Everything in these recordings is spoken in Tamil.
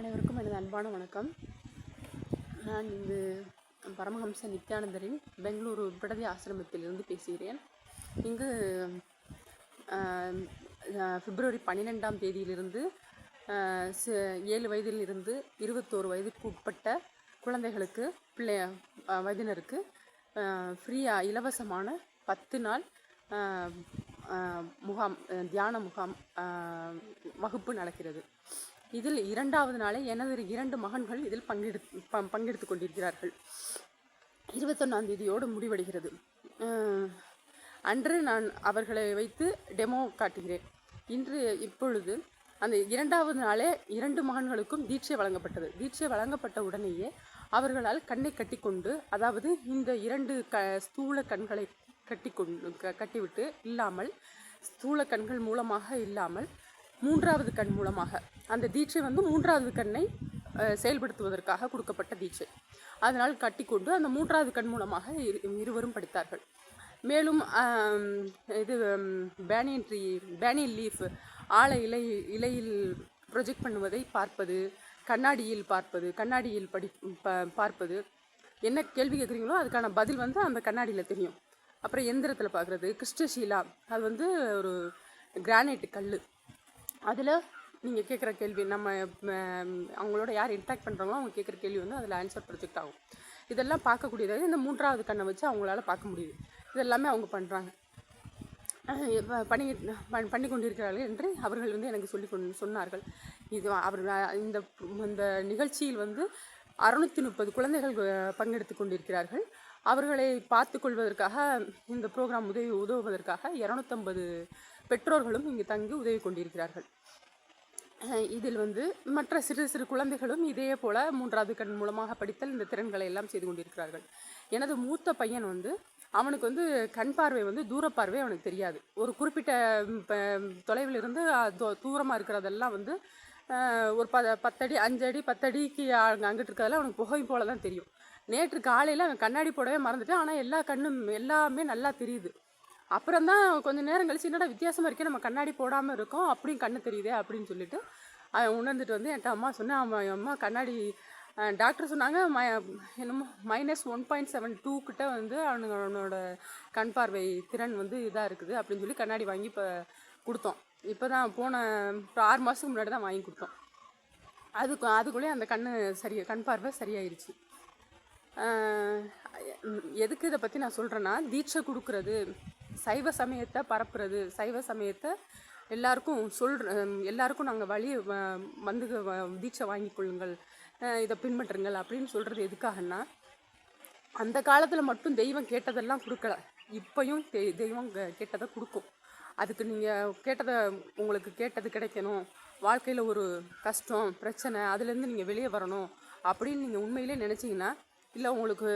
அனைவருக்கும் எனது அன்பான வணக்கம். நான் இங்கு பரமஹம்ச நித்யானந்தரின் பெங்களூரு விடதி ஆசிரமத்திலிருந்து பேசுகிறேன். இங்கு பிப்ரவரி பன்னிரெண்டாம் தேதியிலிருந்து ஏழு வயதிலிருந்து இருபத்தோரு வயதுக்கு உட்பட்ட குழந்தைகளுக்கு பிள்ளை வயதினருக்கு ஃப்ரீயாக இலவசமான பத்து நாள் முகாம் தியான முகாம் வகுப்பு நடக்கிறது. இதில் இரண்டாவது நாளே எனது இரண்டு மகன்கள் இதில் பங்கெடுத்து ப பங்கெடுத்து கொண்டிருக்கிறார்கள். இருபத்தொன்னாம் தேதியோடு முடிவடைகிறது. அன்று நான் அவர்களை வைத்து டெமோ காட்டுகிறேன். இன்று இப்பொழுது அந்த இரண்டாவது நாளே இரண்டு மகன்களுக்கும் தீட்சை வழங்கப்பட்டது. தீட்சை வழங்கப்பட்ட உடனேயே அவர்களால் கண்ணை கட்டிக்கொண்டு அதாவது இந்த இரண்டு க ஸ்தூல கண்களை கட்டிக்கொண்டு க கட்டிவிட்டு இல்லாமல் ஸ்தூல கண்கள் மூலமாக இல்லாமல் மூன்றாவது கண் மூலமாக. அந்த தீட்சை வந்து மூன்றாவது கண்ணை செயல்படுத்துவதற்காக கொடுக்கப்பட்ட தீட்சை. அதனால் கட்டிக்கொண்டு அந்த மூன்றாவது கண் மூலமாக இரு- இருவரும் படித்தார்கள். மேலும் இது பேனியன் ட்ரீ பேனியன் லீஃப் ஆழ இலை இலையில் ப்ரொஜெக்ட் பண்ணுவதை பார்ப்பது கண்ணாடியில் பார்ப்பது கண்ணாடியில் படி ப- பார்ப்பது. என்ன கேள்வி கேட்குறீங்களோ அதுக்கான பதில் வந்து அந்த கண்ணாடியில் தெரியும். அப்புறம் எந்திரத்தில் பார்க்குறது கிருஷ்ணசீலா. அது வந்து ஒரு கிரானைட் கல் அதில் நீங்கள் கேட்குற கேள்வி நம்ம அவங்களோட யார் இன்ட்ராக்ட் பண்ணுறாங்களோ அவங்க கேட்குற கேள்வி வந்து அதில் ஆன்சர் ப்ரொஜெக்ட் ஆகும். இதெல்லாம் பார்க்கக்கூடியதாக இந்த மூன்றாவது கண்ணை வச்சு அவங்களால பார்க்க முடியுது. இதெல்லாமே அவங்க பண்ணுறாங்க பண்ணி பண்- பண்ணி கொண்டிருக்கிறார்கள் என்று அவர்கள் வந்து எனக்கு சொல்லி கொண்டு சொன்னார்கள். இது அவர் இந்த இந்த நிகழ்ச்சியில் வந்து அறுநூற்றி முப்பது குழந்தைகள் பங்கெடுத்து கொண்டிருக்கிறார்கள். அவர்களை பார்த்து கொள்வதற்காக இந்த ப்ரோக்ராம் உதவி உதவுவதற்காக இரநூத்தம்பது பெற்றோர்களும் இங்கு தங்கி உதவி கொண்டிருக்கிறார்கள். இதில் வந்து மற்ற சிறு சிறு குழந்தைகளும் இதே போல மூன்றாவது கண் மூலமாக படித்தல் இந்த திறன்களை எல்லாம் செய்து கொண்டிருக்கிறார்கள். எனது மூத்த பையன் வந்து அவனுக்கு வந்து கண் பார்வை வந்து தூர அவனுக்கு தெரியாது. ஒரு குறிப்பிட்ட ப- தொலைவில் இருந்து தூரமாக இருக்கிறதெல்லாம் வந்து ஒரு ப பத்தடி அஞ்சடி பத்தடிக்கு அங்கே அங்கிட்டு இருக்கிறதெல்லாம் அவனுக்கு புகை போல தான் தெரியும். நேற்று காலையில் அவன் கண்ணாடி போடவே மறந்துட்டான். ஆனால் எல்லா கண்ணும் எல்லாமே நல்லா தெரியுது. அப்புறம் தான் கொஞ்ச நேரம் கழிச்சு என்னடா வித்தியாசமாக இருக்கே நம்ம கண்ணாடி போடாமல் இருக்கோம் அப்படியும் கண்ணு தெரியுதே அப்படின்னு சொல்லிட்டு அவன் உணர்ந்துட்டு வந்து என்கிட்ட அம்மா சொன்னேன் அவன் அம்மா கண்ணாடி டாக்டர் சொன்னாங்க ம என்னமோ minus one point seven two கிட்ட வந்து அவனுங்க அவனோட கண் பார்வை திறன் வந்து இதாக இருக்குது அப்படின்னு சொல்லி கண்ணாடி வாங்கி இப்போ கொடுத்தோம். இப்போ தான் போன ஆறு மாதத்துக்கு முன்னாடி தான் வாங்கி கொடுத்தோம். அதுக்கு அதுக்குள்ளேயே அந்த கண் சரி கண் பார்வை சரியாயிருச்சு. எதுக்கு இதை பற்றி நான் சொல்கிறேன்னா தீட்சை கொடுக்கறது சைவ சமயத்தை பரப்புறது சைவ சமயத்தை எல்லாருக்கும் சொல்கிற எல்லாருக்கும் நாங்கள் வழி வந்து தீட்சை வாங்கி கொள்ளுங்கள் இதை பின்பற்றுங்கள் அப்படின்னு சொல்கிறது எதுக்காகன்னா அந்த காலத்தில் மட்டும் தெய்வம் கேட்டதெல்லாம் கொடுக்கல. இப்பயும் தெ- தெய்வம் கேட்டதை கொடுக்கும். அதுக்கு நீங்கள் கேட்டதை உங்களுக்கு கேட்டது கிடைக்கணும். வாழ்க்கையில் ஒரு கஷ்டம் பிரச்சனை அதுலேருந்து நீங்கள் வெளியே வரணும் அப்படின்னு நீங்கள் உண்மையிலே நினச்சிங்கன்னா இல்லை உங்களுக்கு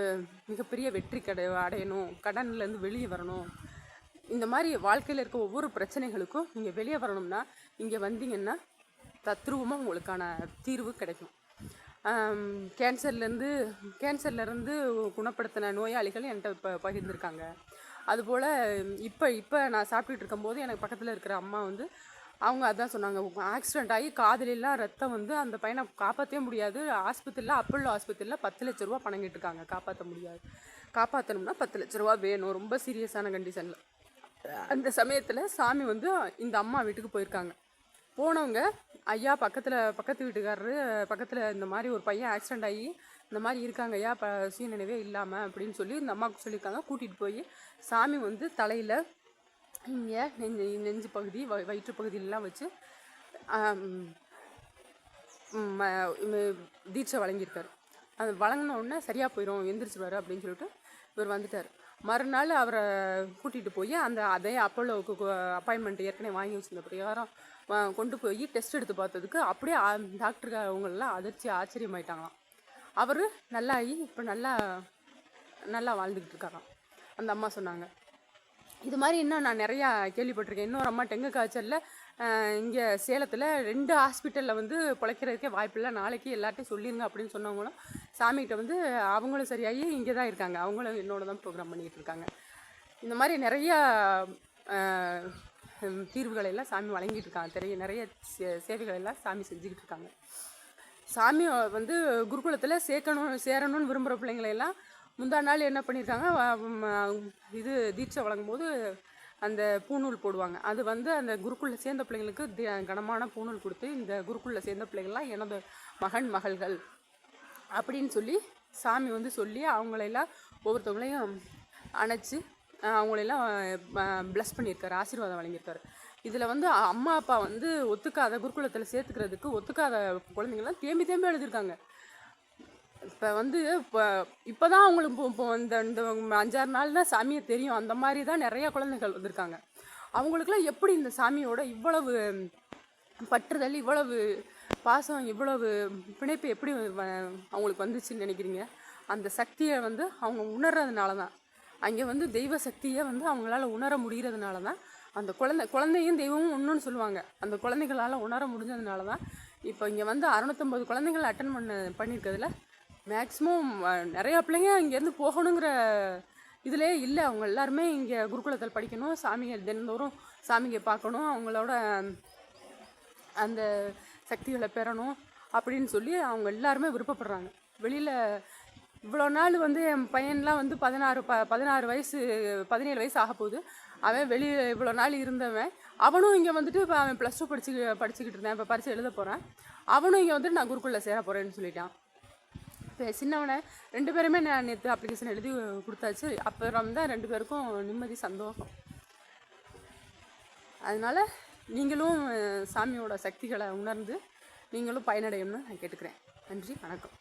மிகப்பெரிய வெற்றி கடை அடையணும் கடன்லேருந்து வெளியே வரணும். இந்த மாதிரி வாழ்க்கையில் இருக்க ஒவ்வொரு பிரச்சனைகளுக்கும் நீங்கள் வெளியே வரணும்னா இங்கே வந்தீங்கன்னா தத்ரூபமாக உங்களுக்கான தீர்வு கிடைக்கும். கேன்சர்லேருந்து கேன்சர்லேருந்து குணப்படுத்தின நோயாளிகள் என்கிட்ட இப்போ பகிர்ந்துருக்காங்க. அதுபோல் இப்போ இப்போ நான் சாப்பிட்டுட்டு இருக்கும்போது எனக்கு பக்கத்தில் இருக்கிற அம்மா வந்து அவங்க அதான் சொன்னாங்க ஆக்சிடென்ட் ஆகி காதலெல்லாம் ரத்தம் வந்து அந்த பையனை காப்பாற்றவே முடியாது. ஆஸ்பத்திரியில் அப்பல்லோ ஆஸ்பத்திரியில் பத்து லட்ச ரூபா பணம் கேட்டுருக்காங்க. காப்பாற்ற முடியாது. காப்பாற்றணும்னா பத்து லட்ச ரூபா வேணும். ரொம்ப சீரியஸான கண்டிஷனில் அந்த சமயத்தில் சாமி வந்து இந்த அம்மா வீட்டுக்கு போயிருக்காங்க. போனவங்க ஐயா பக்கத்தில் பக்கத்து வீட்டுக்காரரு பக்கத்தில் இந்த மாதிரி ஒரு பையன் ஆக்சிடென்ட் ஆகி இந்த மாதிரி இருக்காங்க. ஐயா ப சுயநினைவே இல்லாமல் அப்படின்னு சொல்லி இந்த அம்மாவுக்கு சொல்லியிருக்காங்க. கூட்டிகிட்டு போய் சாமி வந்து தலையில் இங்கே நெஞ்சு நெஞ்சு பகுதி வ- வயிற்று பகுதியிலலாம் வச்சு ம- தீட்சை வழங்கியிருக்காரு. அது வழங்கின உடனே சரியாக போயிடும் எந்திரிச்சிருவாரு அப்படின்னு சொல்லிட்டு இவர் வந்துட்டார். மறுநாள் அவரை கூட்டிகிட்டு போய் அந்த அதே அப்போலோவுக்கு அப்பாயின்மெண்ட் ஏற்கனவே வாங்கி வச்சிருந்த பிரகாரம் கொண்டு போய் டெஸ்ட் எடுத்து பார்த்ததுக்கு அப்படியே டாக்டருக்கு அவங்களெல்லாம் அதிர்ச்சி ஆச்சரியமாயிட்டாங்களாம். அவர் நல்லாகி இப்போ நல்லா நல்லா வாழ்ந்துக்கிட்டு இருக்காராம். அந்த அம்மா சொன்னாங்க. இது மாதிரி இன்னும் நான் நிறையா கேள்விப்பட்டிருக்கேன். இன்னொரு அம்மா டெங்கு காய்ச்சலில் இங்கே சேலத்தில் ரெண்டு ஹாஸ்பிட்டலில் வந்து பிழைக்கிறதுக்கே வாய்ப்பில்லை. நாளைக்கு எல்லார்ட்டையும் சொல்லிருங்க அப்படின்னு சொன்னவங்களும் சாமிகிட்ட வந்து அவங்களும் சரியாகி இங்கே தான் இருக்காங்க. அவங்களும் என்னோட தான் ப்ரோக்ராம் பண்ணிகிட்டு இருக்காங்க. இந்த மாதிரி நிறையா தீர்வுகளை எல்லாம் சாமி வழங்கிட்டு இருக்காங்க. நிறைய நிறைய சே- சேவைகள் எல்லாம் சாமி செஞ்சுக்கிட்டு இருக்காங்க. சாமி வந்து குருகுலத்தில் சேர்க்கணும் சேரணும்னு விரும்புகிற பிள்ளைங்களையெல்லாம் முந்தா நாள் என்ன பண்ணியிருக்காங்க இது தீட்சை வழங்கும் போது அந்த பூணூல் போடுவாங்க. அது வந்து அந்த குருக்குள்ள சேர்ந்த பிள்ளைங்களுக்கு தி- கனமான பூநூல் கொடுத்து இந்த குருக்குள்ள சேர்ந்த பிள்ளைங்கள்லாம் எனது மகன் மகள்கள் அப்படின்னு சொல்லி சாமி வந்து சொல்லி அவங்களெல்லாம் ஒவ்வொருத்தவங்களையும் அணைச்சி அவங்களெல்லாம் ப்ளஸ் பண்ணியிருக்காரு ஆசீர்வாதம் வழங்கியிருக்காரு. இதில் வந்து அம்மா அப்பா வந்து ஒத்துக்காத குருகுலத்தில் சேர்த்துக்கிறதுக்கு ஒத்துக்காத குழந்தைங்களாம் தேம்பி தேம்பி எழுதியிருக்காங்க இப்போ வந்து இப்போ இப்போ தான் அவங்களுக்கு இப்போ இந்த இந்த அஞ்சாறு நாள் தான் சாமியை தெரியும். அந்த மாதிரி தான் நிறைய குழந்தைகள் வந்திருக்காங்க. அவங்களுக்குலாம் எப்படி இந்த சாமியோட இவ்வளவு பற்றுதல் இவ்வளவு பாசம் இவ்வளவு பிணைப்பு எப்படி வ- அவங்களுக்கு வந்துச்சுன்னு நினைக்கிறீங்க? அந்த சக்தியை வந்து அவங்க உணர்றதுனால தான் அங்கே வந்து தெய்வ சக்தியை வந்து அவங்களால உணர முடிகிறதுனால தான் அந்த குழந்தை குழந்தையும் தெய்வமும் ஒன்றுன்னு சொல்லுவாங்க. அந்த குழந்தைகளால் உணர முடிஞ்சதுனால தான் இப்போ இங்கே வந்து அறநூற்றம்பது குழந்தைகள் அட்டன் பண்ண பண்ணியிருக்கிறதுல மேக்ஸிமம் நிறையா பிள்ளைங்க இங்கேருந்து போகணுங்கிற இதிலே இல்லை. அவங்க எல்லாருமே இங்கே குருகுலத்தில் படிக்கணும். சாமியை தினந்தோறும் சாமியை பார்க்கணும். அவங்களோட அந்த சக்திகளை பெறணும் அப்படின்னு சொல்லி அவங்க எல்லாருமே விருப்பப்படுறாங்க. வெளியில் இவ்வளோ நாள் வந்து என் பையன்லாம் வந்து பதினாறு ப பதினாறு வயசு பதினேழு வயசு ஆக போகுது. அவன் வெளியில் இவ்வளோ நாள் இருந்தவன். அவனும் இங்கே வந்துட்டு இப்போ அவன் ப்ளஸ் டூ படிச்சு படிச்சுக்கிட்டு இருந்தேன். இப்போ பரிசு எழுத போகிறேன் அவனும் இங்கே வந்துட்டு நான் குருக்குள்ளே சேர போகிறேன்னு சொல்லிட்டான். சின்னவனை ரெண்டு பேருமே நான் நேற்று அப்ளிகேஷன் எழுதி கொடுத்தாச்சு. அப்புறம் தான் ரெண்டு பேருக்கும் நிம்மதி சந்தோஷம். அதனால் நீங்களும் சாமியோட சக்திகளை உணர்ந்து நீங்களும் பயனடையணும்னு நான் கேட்டுக்கிறேன். நன்றி வணக்கம்.